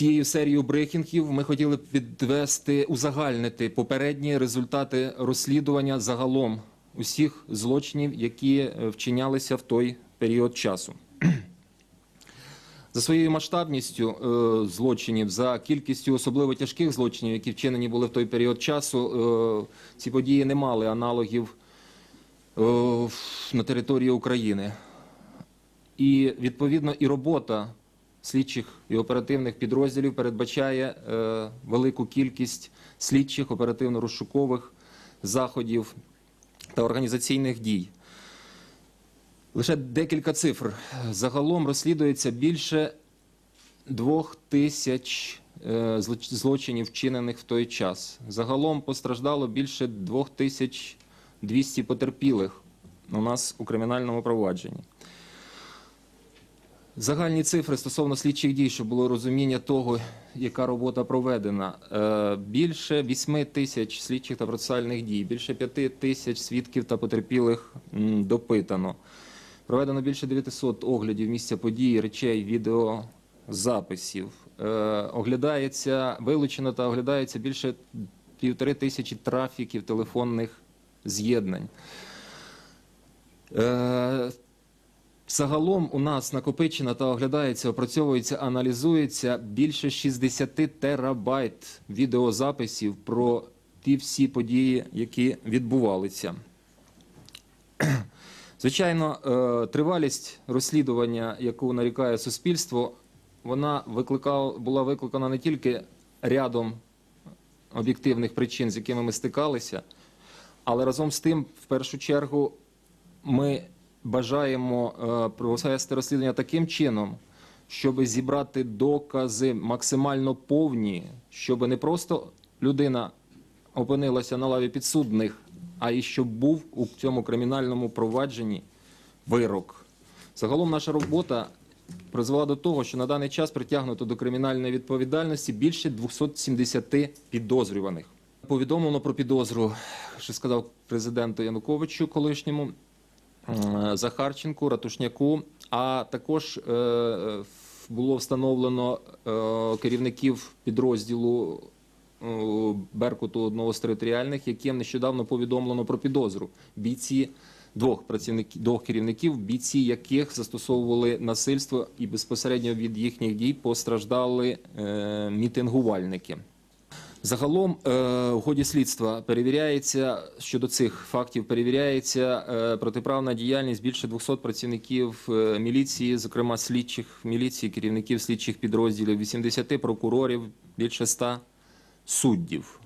Цією серією брифінгів ми хотіли б підвести, узагальнити попередні результати розслідування загалом усіх злочинів, які е, вчинялися в той період часу. За своєю масштабністю е, злочинів, за кількістю особливо тяжких злочинів, які вчинені були в той період часу, е, ці події не мали аналогів на території України. І відповідно і робота слідчих і оперативних підрозділів передбачає е, велику кількість слідчих оперативно-розшукових заходів та організаційних дій. Лише декілька цифр. Загалом розслідується більше двох тисяч е, злочинів, вчинених в той час. Загалом постраждало більше двох тисяч 200 потерпілих у нас у кримінальному провадженні. Загальні цифри стосовно слідчих дій, щоб було розуміння того, яка робота проведена. Е, Більше 8 тисяч слідчих та процесуальних дій, більше 5 тисяч свідків та потерпілих допитано. Проведено більше 900 оглядів місця події, речей, відеозаписів. Е, Оглядається, вилучено та оглядається більше півтори тисячі трафіків телефонних з'єднань. Загалом у нас накопичено та оглядається, опрацьовується, аналізується більше 60 терабайт відеозаписів про ті всі події, які відбувалися. Звичайно, е, тривалість розслідування, яку нарікає суспільство, вона викликала, була викликана не тільки рядом об'єктивних причин, з якими ми стикалися, але разом з тим, в першу чергу, ми бажаємо е, провести розслідування таким чином, щоб зібрати докази максимально повні, щоб не просто людина опинилася на лаві підсудних, а і щоб був у цьому кримінальному провадженні вирок. Загалом наша робота призвела до того, що на даний час притягнуто до кримінальної відповідальності більше 270 підозрюваних. Повідомлено про підозру, що сказав президенту Януковичу колишньому. Е, Захарченку, Ратушняку, а також е, було встановлено е, керівників підрозділу Беркуту одного з територіальних, яким нещодавно повідомлено про підозру. Бійці двох працівників, двох керівників, бійці яких застосовували насильство і безпосередньо від їхніх дій постраждали мітингувальники. Загалом е, в ході слідства перевіряється щодо цих фактів. Перевіряється е, протиправна діяльність більше 200 працівників е, міліції, зокрема слідчих міліції, керівників слідчих підрозділів, 80 прокурорів, більше 100 суддів.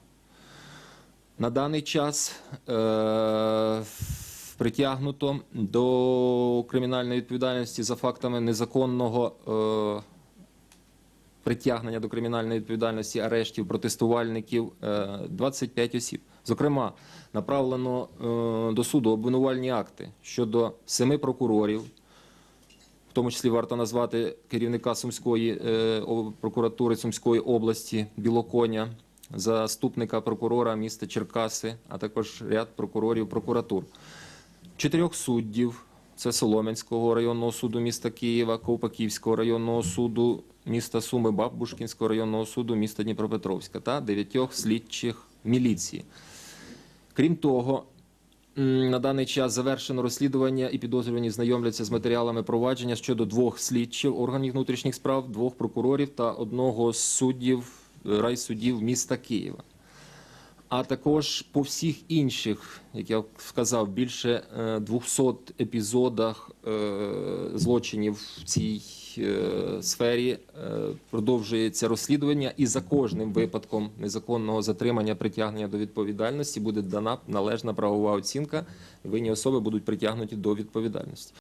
На даний час е, притягнуто до кримінальної відповідальності за фактами незаконного. Е, притягнення до кримінальної відповідальності арештів протестувальників е, 25 осіб. Зокрема, направлено е, до суду обвинувальні акти щодо семи прокурорів, в тому числі варто назвати керівника Сумської е, прокуратури Сумської області Білоконя, заступника прокурора міста Черкаси, а також ряд прокурорів прокуратур чотирьох суддів. Це Солом'янського районного суду міста Києва, Ковпаківського районного суду міста Суми, Бабушкінського районного суду міста Дніпропетровська та дев'ятьох слідчих міліції. Крім того, на даний час завершено розслідування і підозрювані знайомляться з матеріалами провадження щодо двох слідчих органів внутрішніх справ, двох прокурорів та одного з суддів е, райсудів міста Києва а також по всіх інших, як я сказав, більше е, 200 епізодах е, злочинів в цій е, сфері е, продовжується розслідування, і за кожним випадком незаконного затримання притягнення до відповідальності буде дана належна правова оцінка. Винні особи будуть притягнуті до відповідальності.